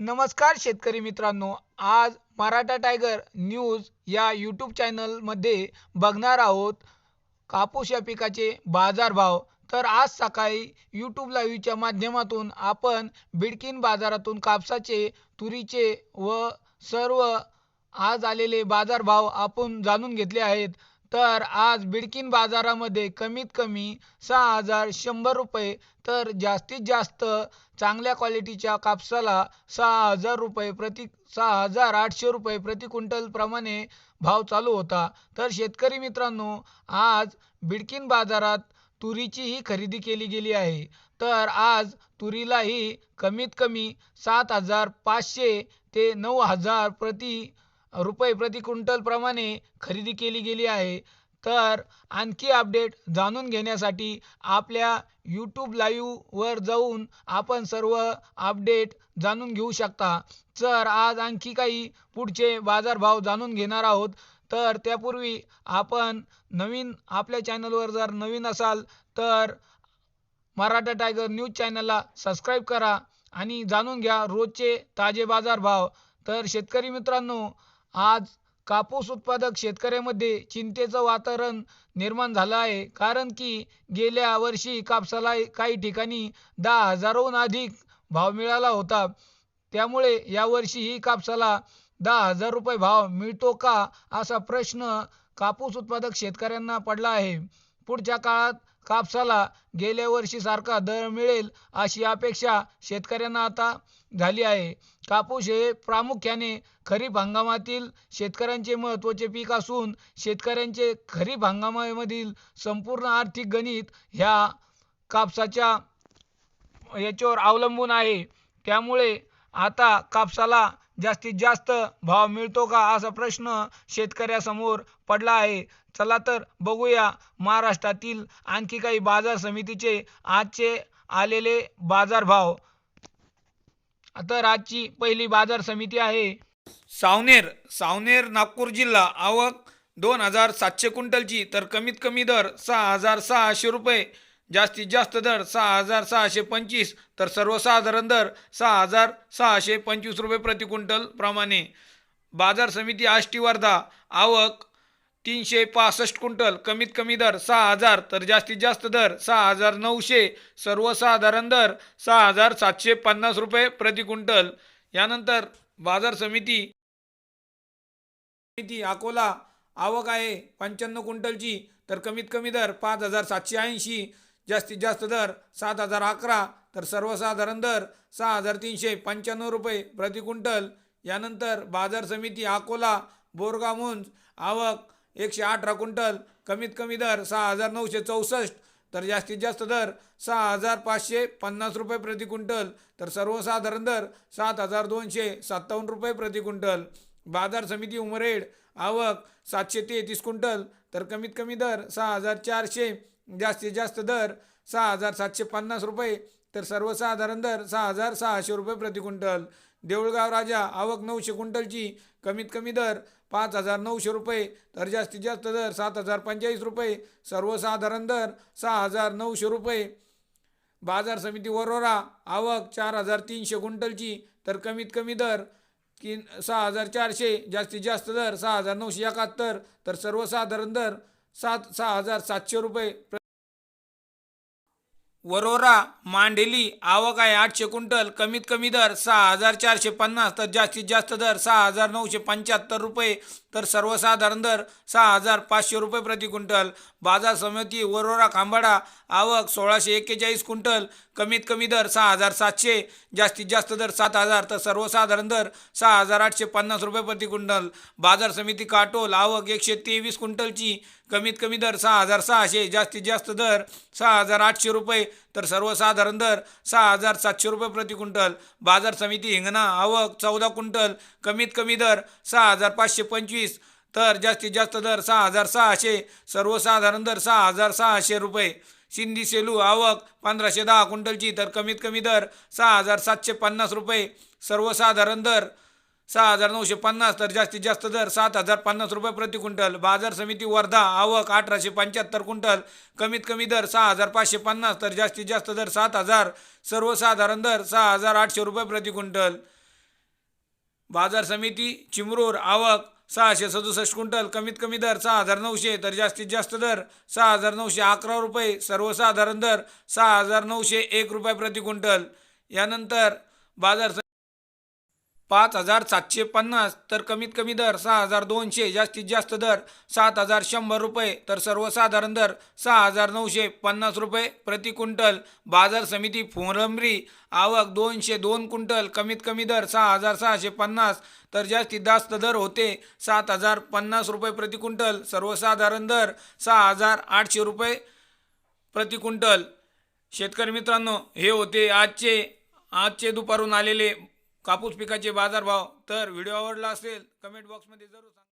नमस्कार शेतकरी मित्रांनो आज मराठा टायगर न्यूज या यूट्यूब चॅनलमध्ये बघणार आहोत कापूस या पिकाचे बाजारभाव तर आज सकाळी यूट्यूब लाईव्हच्या माध्यमातून आपण बिडकीन बाजारातून कापसाचे तुरीचे व सर्व आज आलेले बाजारभाव आपण जाणून घेतले आहेत. तर आज बिडकीन बाजारामध्ये कमीत कमी सहा हजार शंभर रुपये तर जास्तीत जास्त चांगल्या क्वालिटीच्या कापसाला सहा हजार रुपये प्रति सहा हजार आठशे रुपये प्रति क्विंटल प्रमाणे भाव चालू होता. तर शेतकरी मित्रांनो आज बिडकीन बाजारात तुरीचीही खरेदी केली गेली आहे. तर आज तुरीलाही कमीत कमी सात हजार पाचशे ते नऊ हजार प्रति रुपये प्रति क्विंटल प्रमाणे खरेदी केली गेली आहे. तर आणखी अपडेट जाणून घेण्यासाठी आपल्या यूट्यूब लाईव्हवर जाऊन आपण सर्व अपडेट जाणून घेऊ शकता. तर आज आणखी काही पुढचे बाजारभाव जाणून घेणार आहोत. तर त्यापूर्वी आपण नवीन आपल्या चॅनलवर जर नवीन असाल तर मराठा टायगर न्यूज चॅनलला सबस्क्राईब करा आणि जाणून घ्या रोजचे ताजे बाजारभाव. तर शेतकरी मित्रांनो आज कापूस उत्पादक शेतकऱ्यांमध्ये चिंतेचं वातावरण निर्माण झालं आहे. कारण की गेल्या वर्षी कापसाला काही ठिकाणी दहा हजाराहून अधिक भाव मिळाला होता. त्यामुळे यावर्षीही कापसाला दहा हजार रुपये भाव मिळतो का असा प्रश्न कापूस उत्पादक शेतकऱ्यांना पडला आहे. पुढच्या काळात कापसाला गेल्या वर्षीसारखा दर मिळेल अशी अपेक्षा शेतकऱ्यांना आता झाली आहे. कापूस हे प्रामुख्याने खरीप हंगामातील शेतकऱ्यांचे महत्त्वाचे पीक असून शेतकऱ्यांचे खरीप हंगामामधील संपूर्ण आर्थिक गणित ह्या कापसाच्या याच्यावर अवलंबून आहे. त्यामुळे आता कापसाला जास्तीत जास्त भाव मिळतो का असा प्रश्न शेतकऱ्यासमोर पडला आहे. चला तर बघूया महाराष्ट्रातील आणखी काही बाजार समितीचे आजचे आलेले बाजार भाव तर आजची पहिली बाजार समिती आहे. सावनेर सावनेर नागपूर जिल्हा आवक दोन हजार सातशे क्विंटलची तर कमीत कमी दर सहा हजार सहाशे रुपये. जास्तीत जास्त दर सहा हजार सहाशे पंचवीस तर सर्वसाधारण दर सहा हजार सहाशे पंचवीस रुपये प्रति क्विंटल प्रमाणे. बाजार समिती आष्टी वर्धा आवक तीनशे पासष्ट क्विंटल कमीत कमी दर सहा हजार तर जास्तीत जास्त दर सहा हजार नऊशे सर्वसाधारण दर सहा हजार सातशे पन्नास रुपये प्रति क्विंटल. यानंतर बाजार समिती समिती अकोला आवक आहे पंच्याण्णव क्विंटलची तर कमीत कमी दर पाच हजार सातशे ऐंशी जास्तीत जास्त दर सात हजार अकरा तर सर्वसाधारण दर सहा हजार तीनशे पंच्याण्णव रुपये प्रति क्विंटल. यानंतर बाजार समिती अकोला बोरगाव मुंज आवक एकशे अठरा क्विंटल कमीत कमी दर सहा हजार नऊशे चौसष्ट तर जास्तीत जास्त दर सहा हजार पाचशे पन्नास रुपये प्रति क्विंटल तर सर्वसाधारण दर सात हजार दोनशे सत्तावन्न रुपये प्रति क्विंटल. बाजार समिती उमरेड आवक सातशे तेहतीस क्विंटल तर कमीत कमी दर सहा हजार चारशे जास्तीत जास्त दर सहा हजार सातशे पन्नास रुपये तर सर्वसाधारण दर सहा हजार सहाशे रुपये प्रति क्विंटल. देऊळगाव राजा आवक नऊशे क्विंटलची कमीत कमी दर पाच हजार नऊशे रुपये तर जास्तीत जास्त दर सात हजार पंचेचाळीस रुपये सर्वसाधारण दर सहा हजार नऊशे रुपये. बाजार समिती वरोरा आवक चार हजार तीनशे क्विंटलची तर कमीत कमी दर की सहा हजार चारशे जास्तीत जास्त दर सहा हजार नऊशे एकाहत्तर तर सर्वसाधारण दर सात सहा हजार सातशे रुपये. वरोरा मांडेली आवक आहे आठशे क्विंटल कमीत कमी दर सहा हजार चारशे पन्नास तर जास्तीत जास्त दर सहा हजार नऊशे पंच्याहत्तर रुपये तर सर्वसाधारण दर सहा हजार पाचशे रुपये प्रति क्विंटल. बाजार समिती वरोरा खांबाडा आवक सोळाशे एक्केचाळीस क्विंटल कमीत कमी दर सहा हजार सातशे जास्तीत जास्त दर सात हजार तर सर्वसाधारण दर सहा हजार आठशे पन्नास रुपये प्रति क्विंटल. बाजार समिती काटोल आवक एकशे तेवीस क्विंटलची कमीत कमी दर सहा हजार सहाशे जास्तीत जास्त दर सहा हजार आठशे रुपये. तर सर्वसाधारण दर सहा हजार सातशे रुपये प्रति क्विंटल. बाजार समिती हिंगणा आवक चौदा क्विंटल. कमीत कमी दर सहा हजार पाचशे पंचवीस. तर जास्तीत जास्त दर सहा हजार सहाशे. सर्वसाधारण दर सहा हजार सहाशे रुपये. सिंधी सेलू आवक पंधराशे दहा क्विंटलची. तर कमीत कमी दर सहा हजार सातशे पन्नास रुपये. सर्वसाधारण दर सहा हजार नऊशे पन्नास तर जास्तीत जास्त दर सात हजार पन्नास रुपये प्रति क्विंटल. बाजार समिती वर्धा आवक अठराशे पंच्याहत्तर क्विंटल. कमीत कमी दर सहा हजार पाचशे पन्नास तर जास्तीत जास्त दर सात हजार. सर्वसाधारण दर सहा हजार आठशे रुपये प्रति क्विंटल. बाजार समिती चिमरूर आवक सहाशे सदुसष्ट क्विंटल. कमीत कमी दर सहा हजार नऊशे तर जास्तीत जास्त दर सहा हजार नऊशे अकरा रुपये. सर्वसाधारण दर सहा हजार नऊशे एक रुपये प्रति क्विंटल. यानंतर बाजार पाच हजार सातशे पन्नास तर कमीत कमी दर सहा हजार दोनशे जास्तीत जास्त दर सात हजार शंभर रुपये तर सर्वसाधारण दर सहा हजार नऊशे पन्नास रुपये. प्रति क्विंटल बाजार समिती फुलंब्री आवक दोनशे दोन क्विंटल कमीत कमी दर सहा हजार सहाशे पन्नास तर जास्तीत जास्त दर होते सात हजार पन्नास रुपये प्रति क्विंटल सर्वसाधारण दर सहा हजार आठशे रुपये प्रति क्विंटल. शेतकरी मित्रांनो हे होते आजचे आजचे दुपारून आलेले कापूस पिकाचे बाजारभाव तर व्हिडिओ आवडला असेल कमेंट बॉक्समध्ये जरूर सांगा.